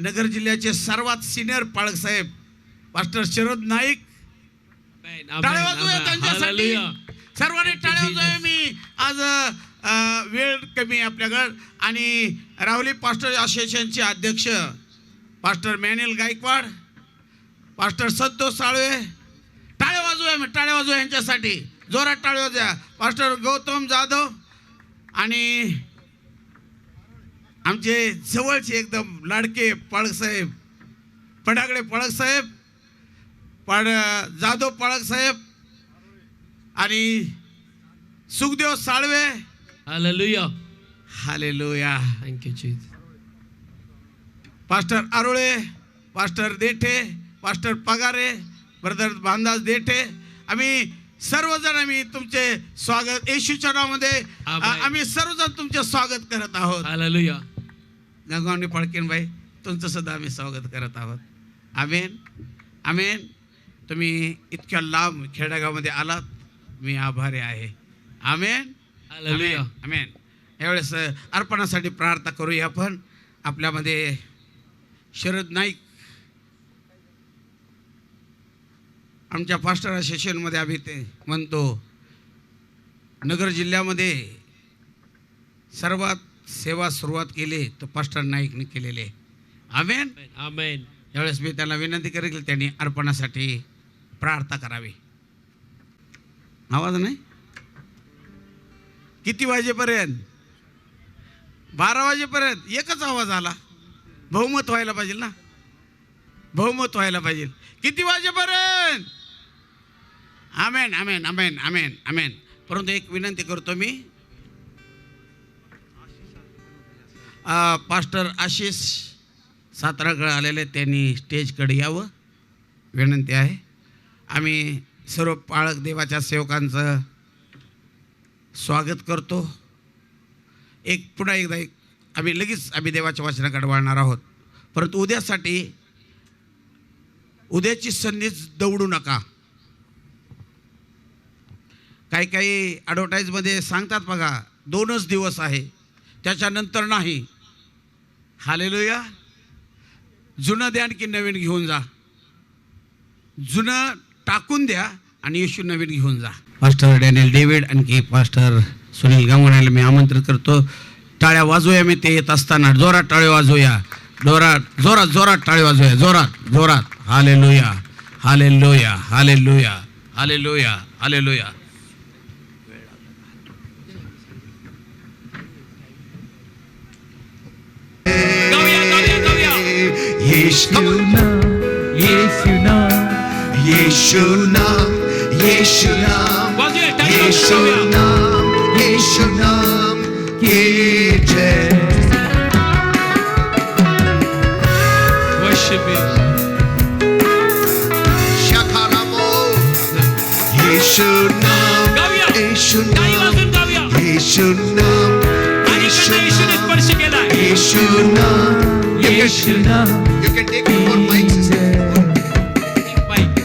नगर जिल्ह्याचे सर्वात सिनियर पाळक साहेब मास्टर शरद नाईक. टाळ्या वाजवूया. त्यांच्यासाठी. सर्वांनी टाळ्या. वाजवूया. मी आज वेळ कमी आपल्याकडं. आणि राहुली पास्टर असोसिएशनचे अध्यक्ष pastor Manuel Gaikwad pastor Santosh Salve. टाळ्या वाजवूया मी टाळ्या वाजवूया यांच्यासाठी. जोरात टाळ्या वाजूया पास्टर गौतम जाधव आणि आमचे जवळचे एकदम लाडके पाळक साहेब पडागडे पाळक साहेब पण जाधव पाळक साहेब आणि Sukhdev Salve. Hallelujah you, Jesus. Pastor Arole pastor Dethe pastor Pagare brother Bandaj Dethe आम्ही सर्वजण आम्ही तुमचे स्वागत येशूच्या नावामध्ये. आम्ही सर्वजण तुमचे स्वागत करत आहोत Hallelujah. गंगावणी फडकेनबाई तुमचं सुद्धा आम्ही स्वागत करत आहोत. आमेन आमेन. तुम्ही इतक्या लांब खेडेगावमध्ये आलात मी आभारी आहे. आमेन. आमेन यावेळेस अर्पणासाठी प्रार्थना करूया आपण. आपल्यामध्ये शरद नाईक. आमच्या पास्टर सेशनमध्ये आम्ही ते म्हणतो नगर जिल्ह्यामध्ये सर्वात सेवा सुरुवात केली तर पास्टर नाईकने केलेली आहे. आमेन Amen. यावेळेस मी त्याला विनंती करेल की त्यांनी अर्पणासाठी प्रार्थना करावी. आवाज नाही? किती वाजेपर्यंत? बारा वाजेपर्यंत? एकच आवाज आला. बहुमत व्हायला पाहिजे ना? बहुमत व्हायला पाहिजे. किती वाजेपर्यंत? आमेन आमेन आमेन आमेन आमेन परंतु एक विनंती करतो मी पास्टर आशिष साताराकडे आलेले त्यांनी स्टेजकडे यावं. विनंती आहे. आम्ही सर्व पाळक देवाच्या सेवकांचं स्वागत करतो. एक पुन्हा एकदा एक आम्ही लगेच आम्ही देवाच्या वाचनाकडे वाढणार आहोत. परंतु उद्यासाठी उद्याची संधीच दौडू नका. काही काही ॲडव्हर्टाईजमध्ये सांगतात बघा दोनच दिवस आहे. त्याच्यानंतर नाही. हालेलुया. जुनं द्या आणखी नवीन घेऊन जा. जुनं टाकून द्या आणि येशू नवीन घेऊन जा. पास्टर डॅनियल डेव्हिड आणखी पास्टर सुनील गंगवण्याला मी आमंत्रित करतो. टाळ्या वाजवूया मी ते येत असताना. जोरात टाळे वाजवूया. जोरात जोरात जोरात टाळे वाजवूया. जोरात जोरात. हाले लोया हाले लोया हाले लोया hallelujah hallelujah Yes, you know. Yes, you know. Yes, you know. Yes, you know. Yes, you know. Yes, you know. Gece. Worship Him. Shakarabo. Yes, you know. Yes, you know. Yes, you know. Take four mics. एक mic.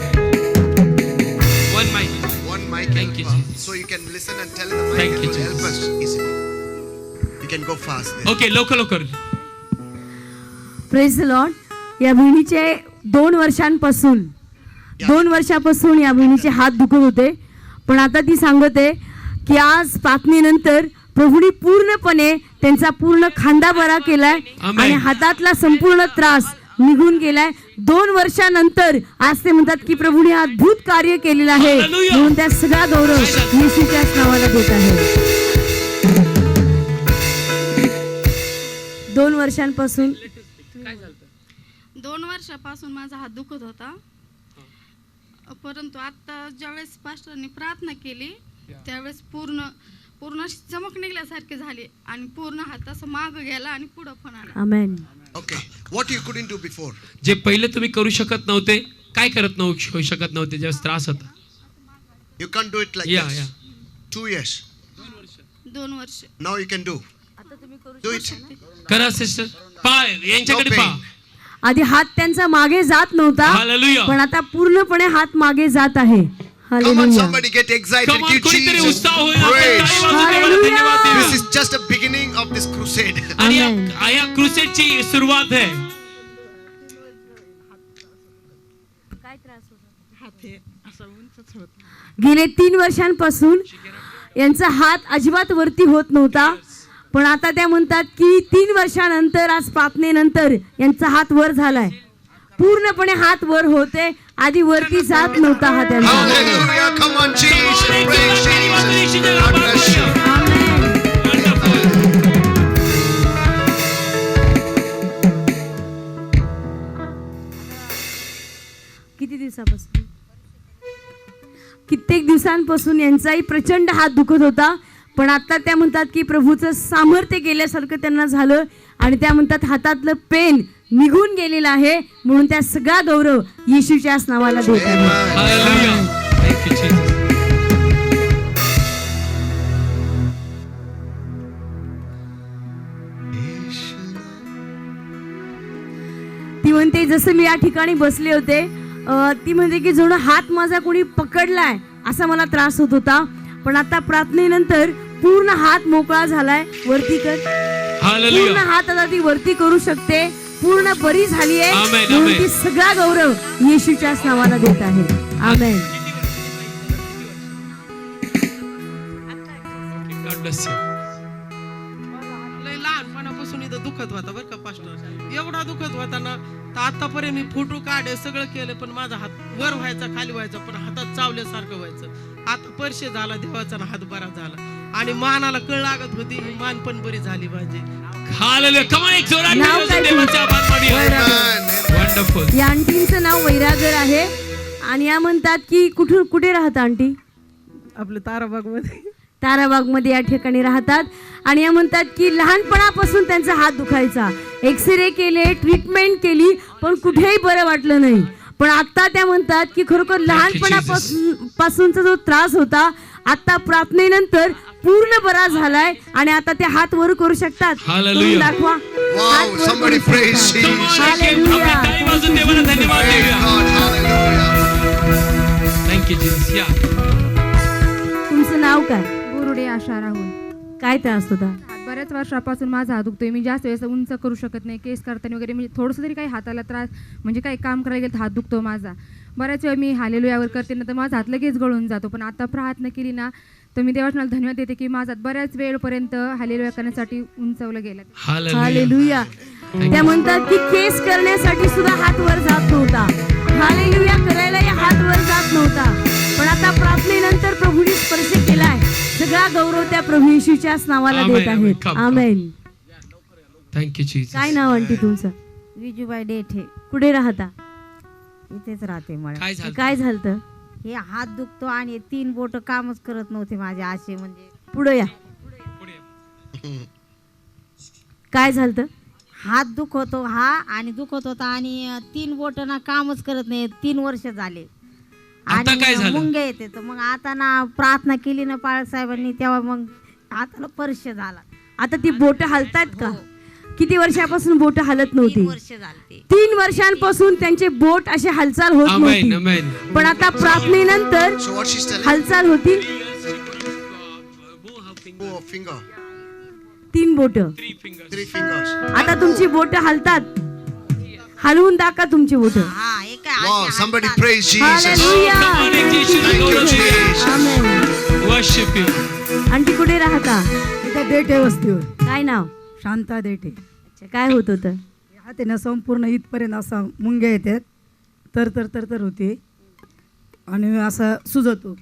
One mic. One mic Thank you, help, uh, Jesus. so you can listen and tell the mic Thank and you, will help Jesus. us easily. You can go fast. Then. Okay लवकर लवकर praise Lord या बहिणीचे दोन वर्षांपासून दोन वर्षापासून या बहिणीचे हात दुखत होते पण आता ती सांगत आहे की आज पातणीनंतर प्रभूने पूर्णपणे त्यांचा पूर्ण खांदा बरा केलाय. आणि हातातला संपूर्ण त्रास निघून गेलाय. दोन वर्षानंतर आज ते म्हणतात की प्रभूने अद्भुत कार्य केलेलं आहे. म्हणून त्या सगळा गौरव येशूच्याच नावाला देत आहे. दोन वर्षांपासून दोन वर्षापासून माझा हात दुखत होता. परंतु आता ज्यावेळेस पास्टरनी प्रार्थना केली त्यावेळेस पूर्ण पूर्ण चमक निघल्यासारखी झाली आणि पूर्ण हात असं माग गेला आणि पुढं पण आला आमेन Okay. What you couldn't do before? जे पहिले तुम्ही करू शकत नव्हते काय करत नव्ह होऊ शकत नव्हते ज्यावेळेस त्रास होता You can't do it like Yeah, this. yeah. Two years. दोन वर्ष Now you can do. Do it. करा सिस्टर पाय यांच्याकडे पा. आधी हात त्यांचा मागे जात नव्हता. पण आता पूर्णपणे हात मागे जात आहे Come on, somebody get excited. Come on, Give Jesus praise. This is just the beginning of this crusade. Amen. सुरुवात आहे गेले तीन वर्षांपासून यांचा हात अजिबात वरती होत नव्हता पण आता त्या म्हणतात की तीन वर्षानंतर आज पापनेनंतर यांचा हात वर झालाय पूर्णपणे हात वर होते आधी वरती जात नव्हता हा त्यांचा. किती दिवसापासून? कित्येक दिवसांपासून यांचाही प्रचंड हात दुखत होता. पण आता त्या म्हणतात की प्रभूचं सामर्थ्य गेल्यासारखं त्यांना झालं आणि त्या म्हणतात हातातलं पेन निघून गेलेलं आहे म्हणून त्या सगळा गौरव येशूच्याच नावाला देत आहे. ती म्हणते जसं मी या ठिकाणी बसले होते ती म्हणते की जणू हात माझा कोणी पकडलाय असा मला त्रास होत होता पण आता प्रार्थनेनंतर पूर्ण हात मोकळा झालाय वरती कर पूर्ण. हात आता ती वरती करू शकते पूर्ण बरी झाली आहे. म्हणून. ती सगळा गौरव येशूच्याच नावाला देत आहे. आमेन. God bless you. लय लहानपणापासून इथं दुखत होता बरं का पास्टर. एवढा दुखत होता ना तर आतापर्यंत मी फोटो काढे सगळं केलं पण माझा हात वर व्हायचा खाली व्हायचा पण हातात चावल्यासारखं व्हायचं. आता परशे झाला देवाचा ना हात बरा झाला. आणि मानाला कळ लागत होती मान पण बरी झाली माझी. एक जोरात नाव काय देवाचा आभार मानूया. या आंटींचं नाव वैरागर आहे. आणि या म्हणतात की कुठून कुठे राहता आंटी? आपलं ताराबागमध्ये ताराबागमध्ये या ठिकाणी राहतात. आणि या म्हणतात की लहानपणापासून त्यांचा हात दुखायचा. एक्सरे केले ट्रीटमेंट केली पण कुठेही बरं वाटलं नाही. पण आता त्या म्हणतात की खरोखर लहानपणापासून पासूनचा जो त्रास होता आता प्रार्थनेनंतर पूर्ण बरा झालाय आणि आता ते हात वर करू शकतात. करून दाखवा. हात वर करू शकतात. Hallelujah. तुमचं नाव काय? बोरुडे आशा राहुल. काय त्रास होता हात? बऱ्याच वर्षापासून माझा हात दुखतोय. मी जास्त वेळेस उंच करू शकत नाही. केस करताना वगैरे म्हणजे थोडंसं तरी काही हाताला त्रास म्हणजे काही काम करायला गेलं तर हात दुखतो माझा. बऱ्याच वेळा मी हालेलो यावर करते ना तर माझा हात लगेच गळून जातो. पण आता प्रार्थना केली ना तर मी देवाला धन्यवाद देते की माझा बऱ्याच वेळपर्यंत हालेलो करण्यासाठी उंचवलं गेलं. हालेलुया. त्या म्हणतात की केस करण्यासाठी सुद्धा हात वर जात नव्हता. हालेलुया करायलाही हात वर जात नव्हता. पण आता प्रार्थनेनंतर प्रभूने स्पर्श केलाय. सगळा गौरव त्या प्रभू येशूच्याच नावाला देत. आहेत come. आमेन Jesus. काय नाव आणते तुमचं? विजूबाई डेठे कुठे राहता? इथेच राहते मला काय झालं? काय झालं हे हात दुखतो आणि तीन बोट कामच करत नव्हते माझे असे म्हणजे पुढे या. काय झालं हात दुखतो हा आणि दुखत होता आणि अं, तीन बोट ना कामच करत नाही तीन वर्ष झाले. आता काय झालं? मुंग्या येते तर मग आता ना प्रार्थना केली ना पाळ साहेबांनी तेव्हा मग हाताला स्पर्श झाला. आता ती बोट हलतात का? किती वर्षापासून बोट हलत तीन नव्हती वर्ष झाले तीन वर्षांपासून त्यांचे बोट असे हालचाल होत Amen, नव्हती amen. पण आता प्रार्थनेनंतर So what she's telling? हालचाल होती finger. तीन बोट Three fingers. आता तुमची बोट हलतात हलवून दाखवा तुमची बोट हा Wow, somebody praise Jesus. Thank you. Jesus. Amen Worship Him. आणखी कुठे राहता इथं देठे वस्तीवर काय नाव शांता देठे अच्छा, काय होत होतं? हातीनं संपूर्ण इथपर्यंत असा मुंग्या येतात तर तर तर तर होते. आणि असं सुजतो.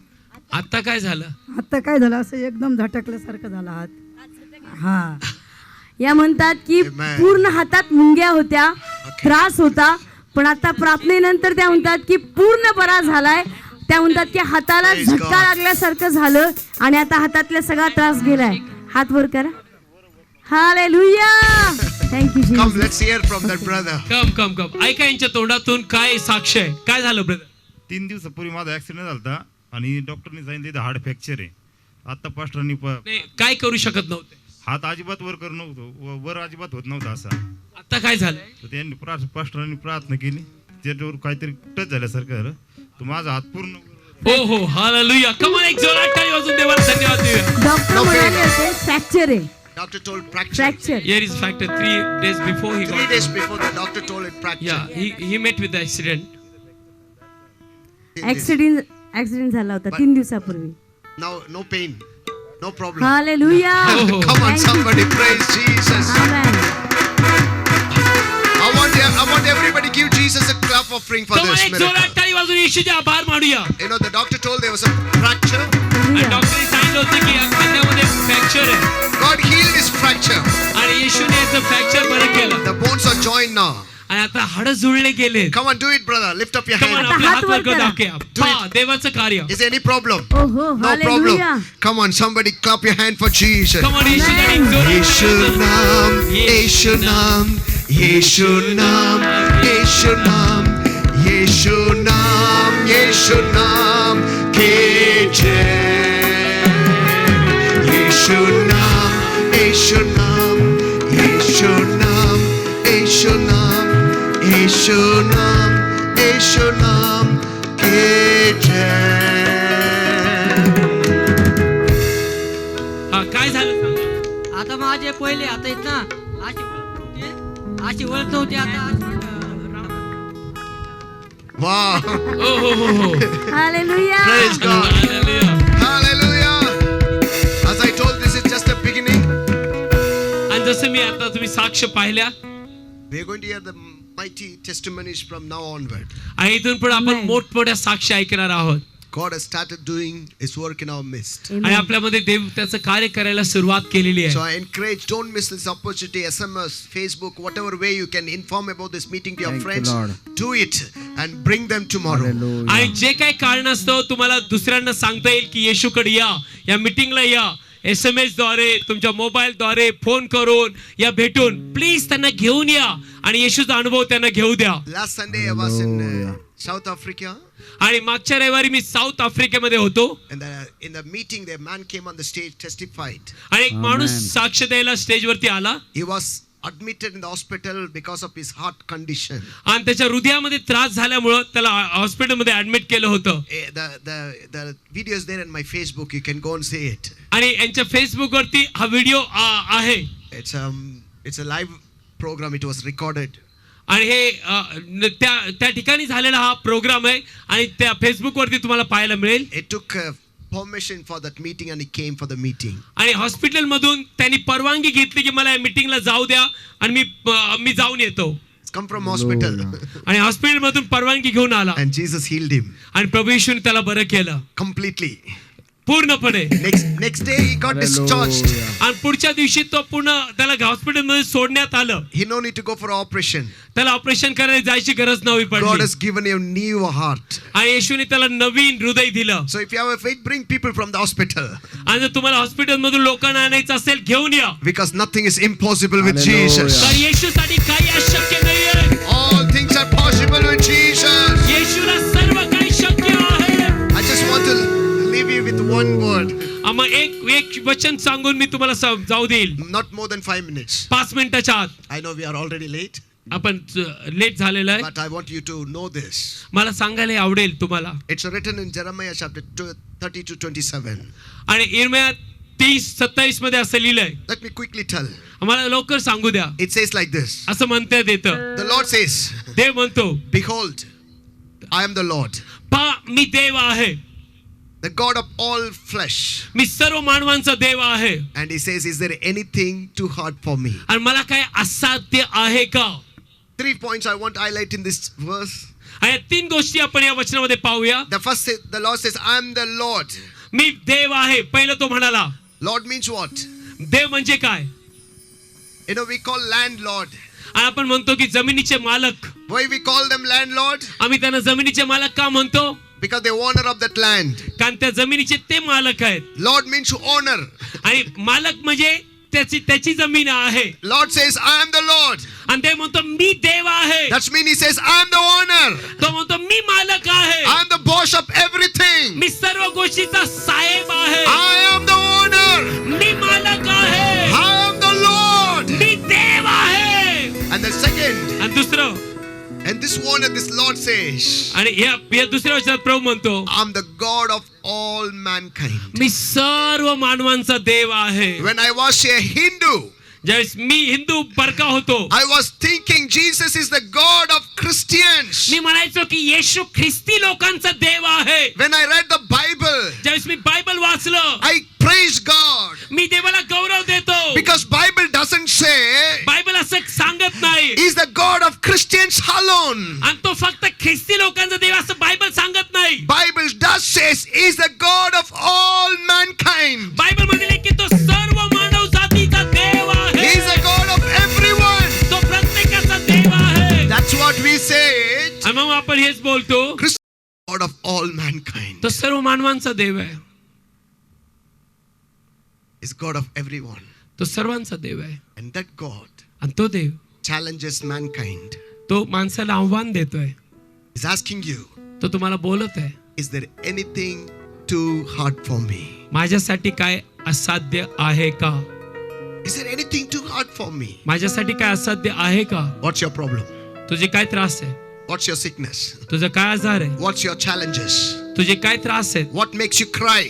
आता काय झालं? आता काय झालं? असं एकदम झटकल्यासारखं झालं हात. हा. या म्हणतात की. पूर्ण हातात मुंग्या होत्या त्रास होता पण आता प्रार्थनेनंतर त्या म्हणतात की पूर्ण बरा झालाय. त्या म्हणतात की हाताला झटका. लागल्यासारखं झालं आणि आता हातातला सगळा त्रास गेलाय. हात वर करा. हालेलुया थँक्यू Come, जी let's hear from that brother. Come come come ऐका यांच्या तोंडातून काय साक्ष आहे? काय झालं ब्रदर तीन दिवसापूर्वी माझा ऍक्सिडेंट झाला होता आणि डॉक्टरनी सांगितलं हार्ट फ्रॅक्चर आहे. आता पास्टरांनी प- काय करू शकत नव्हते. हात अजिबात वर करू नव्हतो. व- वर अजिबात होत नव्हता असा. आता काय झालं? तर त्यांनी प्रा पास्टरांनी प्रार्थना केली. त्याच्यावर काहीतरी टच झाल्यासारखं झालं. तर माझा हात पूर्ण हो हो. हालेलुया कम ऑन एक जोरात टाळी वाजून देवाला धन्यवाद देऊया. डॉक्टर म्हणाले. होते फ्रॅक्चर आहे. Doctor told fracture. Fracture Here is fact that three days before he Three got days before the doctor told it fracture. yeah he he met with the accident in this. Accident accident झाला होता तीन दिवसापूर्वी Now, no pain, no problem. Hallelujah Come on, somebody praise Jesus. I want, I want everybody give Jesus a clap offering for तुम्हाला this एक जोरात miracle. टाळी वाजून येशूचे आभार मानूया You know, the doctor told there was a fracture. आणि डॉक्टरने सांगितलं होतं की या खांद्यामध्ये फ्रॅक्चर आहे God healed his fracture. आणि येशूने याचं फ्रॅक्चर बरं केलं The bones are joined now. आणि आता हाड जुळले गेले Come on, do it, brother. Lift up your Come on, hand. आपले हात हात वर वर करून करा. दाखवूया पहा देवाचं कार्य Is there any problem? ओहो No problem. Hallelujah Come on, somebody clap your hand for Jesus. Come on, येशूसाठी जोरात Yeshu Nam, Yeshu Nam, Yeshu Nam, Yeshu Yeshu Nam, Yeshu Nam, ke jai. हा काय झालं सांगा. आता माझे पहिले आता आहेत ना अशी वळत नव्हते अशी वळत नव्हते आता अशी, अं, Wow. ओ हो हो हो hallelujah Praise God. Hallelujah. Hallelujah. As I told, this is just the beginning. आणि जसं मी आता तुम्ही साक्ष पाहिल्या We're going to hear the mighty testimonies from now onward. आणि इथून पुढे आपण Amen. मोठमोठ्या साक्ष ऐकणार आहोत God has started doing His work in our midst. आणि आपल्यामध्ये देव त्याचं कार्य करायला सुरुवात केलेली So आहे I encourage, don't miss this opportunity. SMS, Facebook, whatever way you can inform about this meeting to your friends, do it and bring them tomorrow. आणि जे काही कारण असतं तुम्हाला दुसऱ्यांना सांगता येईल की येशूकडे या या मिटिंगला या एस एम एसद्वारे तुमच्या मोबाईलद्वारे फोन करून या भेटून प्लीज त्यांना घेऊन या आणि येशूचा अनुभव त्यांना घेऊ द्या Last Sunday I was in uh, South Africa. आणि मागच्या रविवारी मी साऊथ आफ्रिकेमध्ये होतो And the, in the meeting, the man came on the stage, testified. आणि एक माणूस साक्ष द्यायला स्टेजवरती आला He was admitted in the hospital because of his heart condition. आणि त्याच्या हृदयामध्ये त्रास झाल्यामुळं त्याला हॉस्पिटलमध्ये ऍडमिट केलं होतं Eh, The, the, the video is there in my Facebook. You can go and see it. आणि यांच्या फेसबुकवरती हा व्हिडिओ आहे It's um it's a live program. It was recorded. आणि हे अ, न- त्या त्या ठिकाणी झालेला हा प्रोग्राम आहे आणि त्या फेसबुकवरती तुम्हाला पाहायला मिळेल It took uh, permission for that meeting and he came for the meeting. आणि हॉस्पिटलमधून त्यांनी परवानगी घेतली की मला या मिटिंगला जाऊ द्या आणि मी अ, मी जाऊन येतो It's come from hospital. आणि हॉस्पिटलमधून परवानगी घेऊन आला and Jesus healed him आणि प्रभू येशूने त्याला बरं केलं completely. पूर्णपणे. नेक्स्ट डे ही गॉट आणि पुढच्या दिवशी तो पुन्हा त्याला हॉस्पिटलमध्ये सोडण्यात आलं. He no need to go for operation त्याला ऑपरेशन करायला जायची गरज नव्हती पण God has given you new heart I येशूने त्याला नवीन हृदय दिलं. So if you have a faith bring people from the hospital आणि तुम्हाला हॉस्पिटल मधून लोकांना आणायचं असेल घेऊन या. Because nothing is impossible with Jesus तर येशू साठी काही अशक्य नाही आम्हा एक एक वचन सांगून मी तुम्हाला जाऊ देईल. Not more than five minutes पाच मिनिटाच्या आत. I know we are already late आपण लेट झालेलं आहे. But I want you to know this मला सांगायला आवडेल तुम्हाला. इट्स रिटन इन जरमया शब्द थर्टी टू ट्वेंटी सेवन आणि इरमया तीस सत्तावीसमध्ये असं लिहिलंय. लेट मी क्विकली टेल मला लवकर सांगू द्या. इट सेज लाईक दिस असं म्हणते देत. द लॉर्ड सेज देव म्हणतो behold I am the Lord पा मी देव आहे. the God of all flesh. मी सर्व मानवांचा देव आहे And He says, Is there anything too hard for me? आणि मला काय असाध्य आहे का Three points I want to highlight in this verse. आणि या तीन गोष्टी आपण या वचनामध्ये पाहूया The first, say, the Lord says, I am the Lord. मी देव आहे पहिलं तो म्हणाला Lord means what? देव म्हणजे काय You know, we call landlord. आणि आपण म्हणतो की जमिनीचे मालक Why we call them landlord? आम्ही त्यांना जमिनीचे मालक का म्हणतो Because they're owner of that land. कारण त्या जमिनीचे ते मालक आहेत Lord means owner. आणि मालक म्हणजे त्याची त्याची जमीन आहे Lord says, I am the Lord. आणि ते म्हणतो मी देव आहे That's mean he says, I am the owner. तो म्हणतो मी मालक आहे I am the boss of everything. मी सर्व गोष्टीचा साहेब आहे I am the owner. मी मालक आहे I am the Lord. मी देव आहे And the second, आणि दुसरं and this owner, this Lord says, आणि या या दुसऱ्या वचनात प्रभू म्हणतो I'm the God of all mankind. मी सर्व मानवांचा देव आहे When I was a Hindu, ज्यावेळेस मी हिंदू परका होतो I was thinking Jesus is the God of Christians. मी म्हणायचो की येशू ख्रिस्ती लोकांचा देव आहे When I read the Christians alone. आणि तो फक्त ख्रिस्ती लोकांचा देव असं बायबल सांगत नाही Bible does says He's the God of all mankind. Bible मध्ये की तो सर्व मानव जातीचा देव आहे He's the God of everyone. तो प्रत्येकाचा देव आहे That's what we say. आणि मग आपण हेच बोलतो Christ, God of all mankind. तो सर्व मानवांचा देव आहे Is God of everyone. तो सर्वांचा देव आहे And that God आणि तो देव challenges mankind. तो माणसाला आव्हान देतोय He's asking you, तो तुम्हाला बोलत आहे is there anything too hard for me? माझ्यासाठी काय असाध्य आहे का Is there anything too hard for me? माझ्यासाठी काय असाध्य आहे का What's your problem? तुझे काय त्रास आहे What's your sickness? तुझा काय आजार आहे What's your challenges? तुझे काय त्रास आहेत What makes you cry?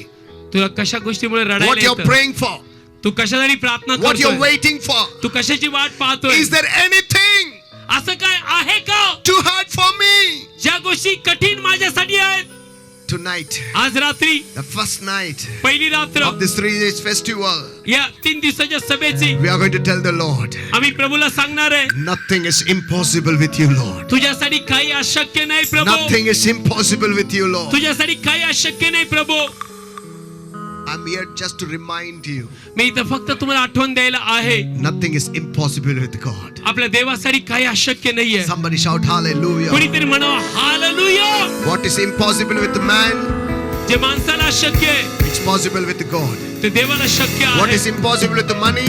तुला कशा गोष्टीमुळे रडायला येतं? praying for? तू कशासाठी प्रार्थना What you're करतोय waiting for? तू कशाची वाट पाहतोय Is there anything असं काय आहे का too hard for me? ज्या गोष्टी कठीण माझ्यासाठी आहेत Tonight, आज रात्री the first night पहिली रात्र of this three days festival, या तीन दिवसाच्या सभेची we are going to tell the Lord, आम्ही प्रभूला सांगणार आहे nothing is impossible with you, Lord. तुझ्यासाठी काही अशक्य नाही प्रभू Nothing is impossible with you, Lord. तुझ्यासाठी काही अशक्य नाही प्रभू I'm here just to remind you, मी इथं फक्त तुम्हाला आठवण द्यायला आहे nothing is impossible with God. आपल्या देवासाठी काही अशक्य नाहीये Somebody shout hallelujah. कोणीतरी म्हणावं hallelujah What is impossible with man? जे माणसाला अशक्य आहे It's possible with God. ते देवाला शक्य What आहे is impossible with the money?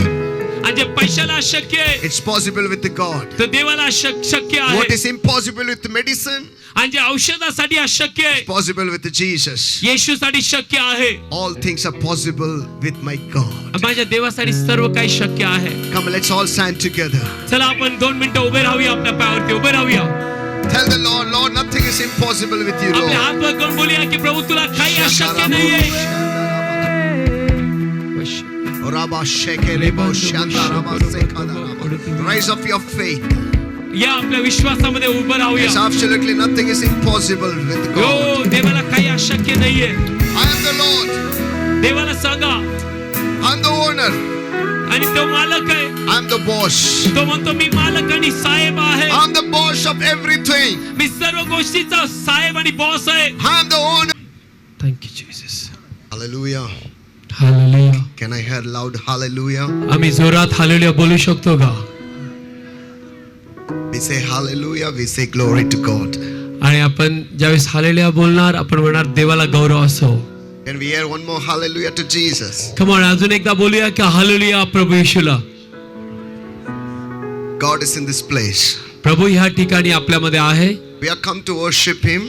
आणि जे पैशाला अशक्य आहे It's possible with the God. ते देवाला अशक- शक्य What आहे is impossible with the medicine? आणि जे औषधासाठी अशक्य आहे पॉसिबल विथ जीसस येशू साठी शक्य आहे all things are possible with my God माझ्या देवासाठी सर्व काही शक्य आहे come let's all stand together चला आपण दोन मिनिटं उभे राहूया आपल्या पायावरती उभे राहूया Tell the Lord, Lord, nothing is impossible with you, Lord. आपले हात वर बोलिया की प्रभु तुला काही अशक्य नाहीये. Rabba shekele bo shanda rabba sekada rabba. Rise up your faith. या आपल्या विश्वासामध्ये उभं राहूया. Absolutely nothing is impossible with देवाला काही अशक्य नाहीये. आय एम देवाला सांगा. आय एम द ओनर आणि तो मालक आहे. आय एम द बॉस तो म्हणतो मी मालक आणि साहेब आहे. I am the boss of everything मी सर्व गोष्टीचा साहेब आणि बॉस आहे. I am the owner thank thank you Jesus hallelujah hallelujah can I hear loud hallelujah आम्ही जोरात हालेलुया बोलू शकतो का? say hallelujah, we say glory to God. आणि आपण ज्यावेळेस हालेलुया बोलणार आपण म्हणणार देवाला गौरव असो Can we hear one more hallelujah to Jesus? Come on अजून एकदा बोलूया की हालेलुया प्रभू येशूला God is in this place. प्रभू ह्या ठिकाणी आपल्यामध्ये आहे We are come to worship Him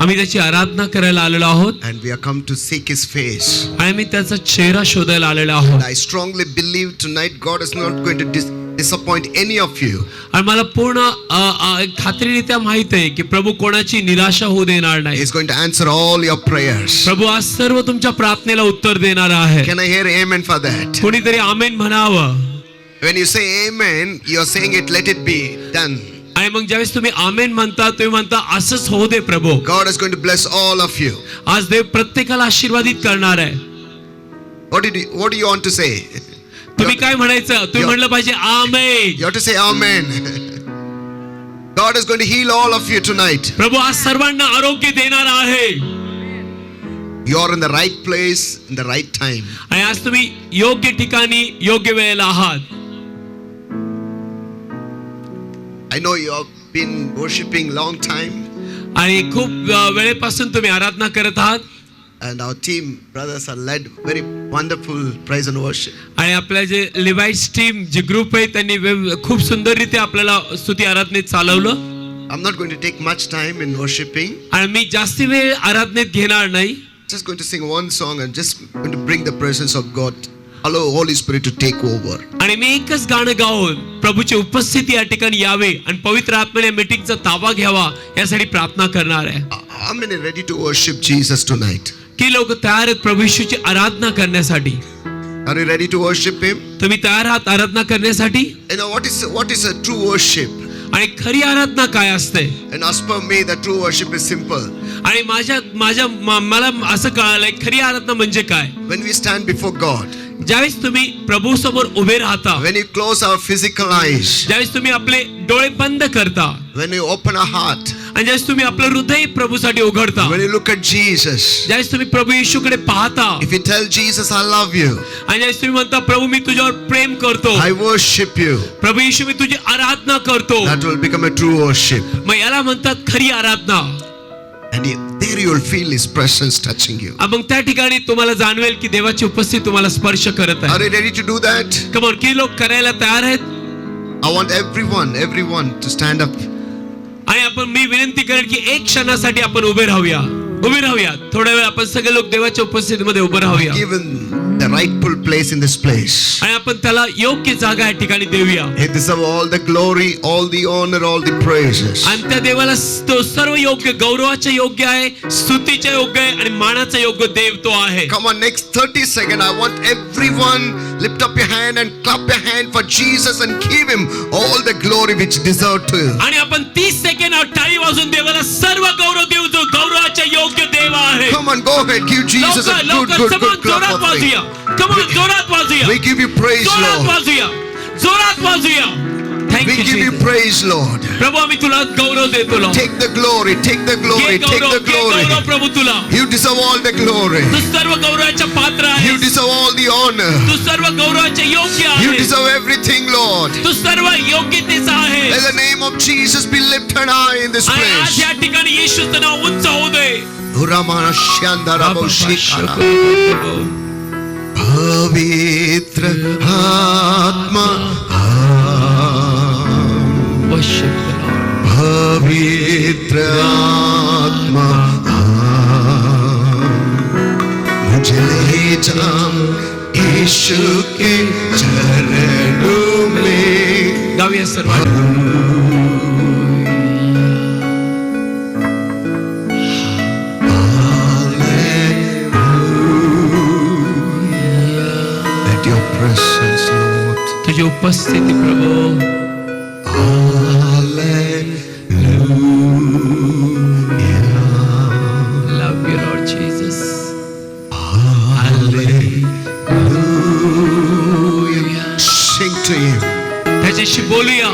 आम्ही त्याची आराधना करायला आलेलो आहोत and we are come to seek His face. आणि मी त्याचा चेहरा शोधायला आलेलो आहोत I strongly believe tonight God is not going to dis- disappoint any of you. आणि मला पूर्ण खात्रीरित्या माहीत आहे की प्रभू कोणाची निराशा होऊ देणार नाही He's going to answer all your prayers. प्रभू आज सर्व तुमच्या प्रार्थनेला उत्तर देणार आहे Can I hear amen for that? कोणीतरी आमेन म्हणावं When you say amen, you're saying it, let it be done. आणि मग ज्यावेळेस तुम्ही आमेन म्हणता तुम्ही म्हणता असंच होऊ दे प्रभू God is going to bless all of you. आज देव प्रत्येकाला आशीर्वादित करणार आहे What did you, what do you want to say? तुम्ही काय म्हणायचं तुम्ही या- म्हणलं पाहिजे आमेन have to say amen. God is going to heal all of you tonight. प्रभू आज सर्वांना आरोग्य देणार आहे You are in the right place in the right time. आणि आज तुम्ही योग्य ठिकाणी योग्य वेळेला आहात I know you have been worshiping long time आणि खूप वेळेपासून तुम्ही आराधना करत आहात and our team brothers are led very wonderful praise and worship. आणि आपल्या जे लिवाईस टीम जे ग्रुप आहे त्यांनी वेव- खूप सुंदररीत्या आपल्याला स्तुती आराधनेत चालवलं I'm not going to take much time in worshiping. आणि मी जास्ती वेळ आराधनेत घेणार नाही Just going to sing one song and just going to bring the presence of God. Allow Holy Spirit to take over. आणि मी एकच गाणं गाऊन प्रभूची उपस्थिती या ठिकाणी यावे आणि पवित्र आत्म्याने मीटिंगचा ताबा घ्यावा यासाठी प्रार्थना करणार आहे How many ready to worship Jesus tonight? की लोक तयार आहेत प्रभू येशूची आराधना करण्यासाठी Are you ready to worship Him? तुम्ही तयार आहात आराधना करण्यासाठी You know what is what is a true worship? आणि खरी आराधना काय असते And as per me, the true worship is simple. आणि माझ्या माझ्या मला असं कळालंय खरी आराधना म्हणजे काय When we stand before God, ज्यावेळेस तुम्ही प्रभू समोर उभे राहता when we close our physical eyes, ज्यावेळेस तुम्ही आपले डोळे बंद करता when we open our heart, आणि ज्यावेळेस तुम्ही आपलं हृदय प्रभूसाठी उघडता when you look at Jesus, ज्यावेळेस तुम्ही प्रभू येशूकडे पाहता if you tell Jesus, I love you, आणि ज्यावेळेस तुम्ही म्हणता प्रभू मी तुझ्यावर प्रेम करतो I worship you, प्रभू येशू मी तुझी आराधना करतो that will become a true worship. मग याला म्हणतात खरी आराधना And you- there you will feel His presence touching you. आ, मग त्या ठिकाणी तुम्हाला जाणवेल की देवाची उपस्थिती तुम्हाला स्पर्श करत Are आहे you ready to do that? Come on किती लोक करायला तयार आहेत I want everyone, everyone to stand up. आणि आपण मी विनंती करेन की एक क्षणासाठी आपण उभे राहूया उभे राहूया थोड्या वेळ आपण सगळे लोक देवाच्या उपस्थितीमध्ये उभे राहूया Given the rightful place in this place. आणि आपण त्याला योग्य जागा या ठिकाणी देऊया He deserves all the glory, all the honor, all the praises. आणि त्या देवाला तो सर्व योग्य गौरवाचे योग्य आहे स्तुतीचे योग्य आहे आणि मानाचा योग्य देव तो आहे Come on, next 30 seconds. I want everyone lift up your hand and clap your hand for Jesus and give him all the glory which deserved to. आणि आपण तीस सेकंड टाळी वाजून देवाला सर्व गौरव देऊ जो गौरवाचा योग्य देव आहे Come on, go ahead, give Jesus a लवकर good, लवकर good, समान good clap जोरात of faith. वाजूया कमोन जोरात वाजूया We give you praise, जोरात Lord. वाजूया जोरात वाजूया We thank you give you praise, Lord. प्रभू आम्ही तुला गौरव देतो Lord. Take the glory, take the घे glory, take गौरव the घे गौरव glory. प्रभू तुला You deserve all the glory. तू सर्व गौरवाच्या पात्र You आहे deserve all the honor. तू सर्व गौरवाचे योग्य You आहे deserve everything, Lord. तू सर्व योग्यतेचा आहे Let the name of Jesus be lifted high in this आणि आज place. या ठिकाणी येशूचं नाव उंच होऊ दे Uramana Shandara Boshikara. पवित्र आत्मा पवित्र आत्मा मुझे ले जा यीशु के चरणों में गाऊया सर्व Let your presence, Lord. तुझी उपस्थिती प्रभू Bangladesh বলিয়া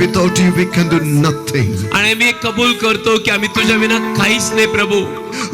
without you we can do nothing आणि मी कबूल करतो की आम्ही तुझ्या विना काहीच नाही प्रभू.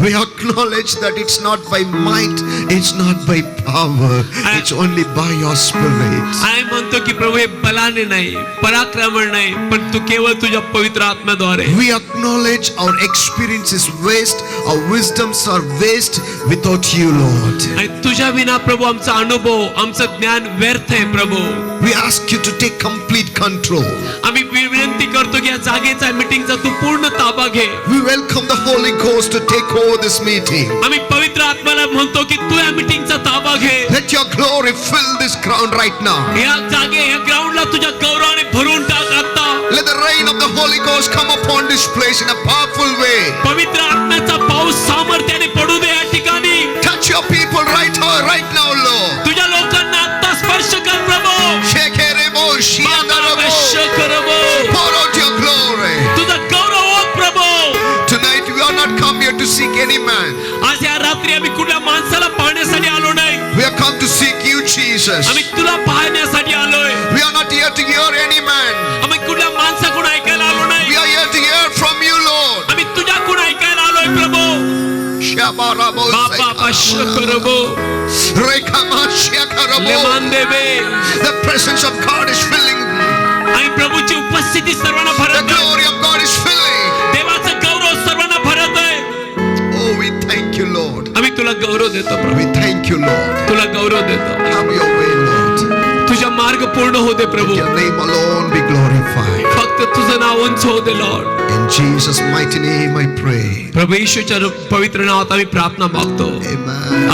we acknowledge that it's not by might it's not by power it's only by your spirit आणि म्हणतो की प्रभू हे बलाने नाही पराक्रमण नाही पण तू केवळ तुझ्या पवित्र आत्म्याद्वारे We acknowledge our experience is waste, our wisdoms are waste without you, Lord. आणि तुझ्या विना प्रभू आमचा अनुभव आमचं ज्ञान व्यर्थ आहे प्रभू We ask you to take complete control. आम्ही वि- विनंती करतो की या जागेचा मीटिंगचा तू पूर्ण ताबा घे We welcome the Holy Ghost to take over this meeting. आम्ही पवित्र आत्म्याला म्हणतो की तू या मीटिंगचा ताबा घे Let your glory fill this ground right now. या जागे या ग्राउंडला तुझ्या गौरवाने भरून टाक आता Let the rain of the Holy Ghost come upon this place in a powerful way. पवित्र आत्म्याचा पाऊस सामर्थ्याने पडू दे या ठिकाणी Touch your people right, right now, here to seek any man. आज या रात्री आम्ही कुठल्या माणसाला पाहण्यासाठी आलो नाही We have come to seek you, Jesus. आम्ही तुला पाहण्यासाठी आलोय We are not here to hear any man. आम्ही कुठल्या माणसाकडून ऐकायला आलो We नाही are here to hear from you, Lord. आम्ही तुझ्याकडून ऐकायला आलोय प्रभू Shabarabo बाबा वैश्य करबो Rekama Shakarabo. लेमान देवे The presence of God is filling आणि प्रभूची उपस्थिती सर्वांना गौरव देतो प्रभू you, Lord. तुला गौरव देतो Have your way, Lord. तुझा मार्ग पूर्ण होते प्रभू name alone be glorified. फक्त तुझं नाव उंच होते Lord In Jesus' mighty name I pray. प्रभू येशूच्या पवित्र नावात आम्ही प्रार्थना मागतो.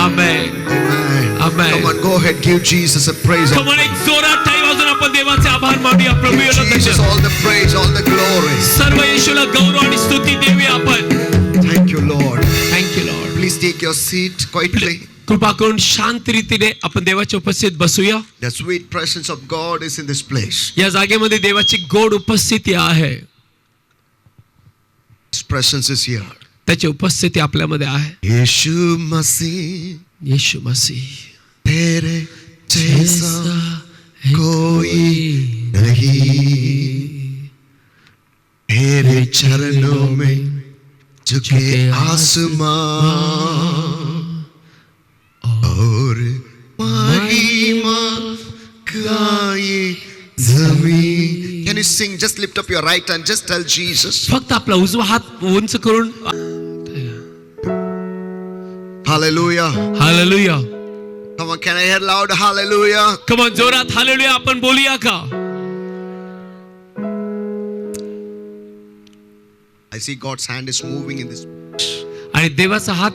आमेन Amen. Amen. Come on, go ahead, give Jesus a praise. कमन एक जोरात टाळी वाजून आपण देवाचे आभार मानूया प्रभू Jesus त्याचे. all the praise, all the glory. सर्व येशूला गौरव आणि स्तुती देऊया आपण Thank you, Lord. Thank you Lord Please take your seat quietly. कृपा करून शांत रीतीने आपण देवाच्या उपस्थित बसूया The sweet presence of God is in this place. या जागेमध्ये देवाची गोड उपस्थिती आहे His presence is here. त्याची उपस्थिती आपल्यामध्ये आहे यीशु मसीह येशू मसीह तेरे जैसा कोई नहीं तेरे चरणों में झुके आसमां। Sing just lift up right hand just tell फक्त आपला उजवा हात उंच करून. Hallelujah hallelujah come on can I hear loud hallelujah come on जोरात हालेलुया आपण बोलूया का? I see God's hand is moving in this. आणि देवाचा हात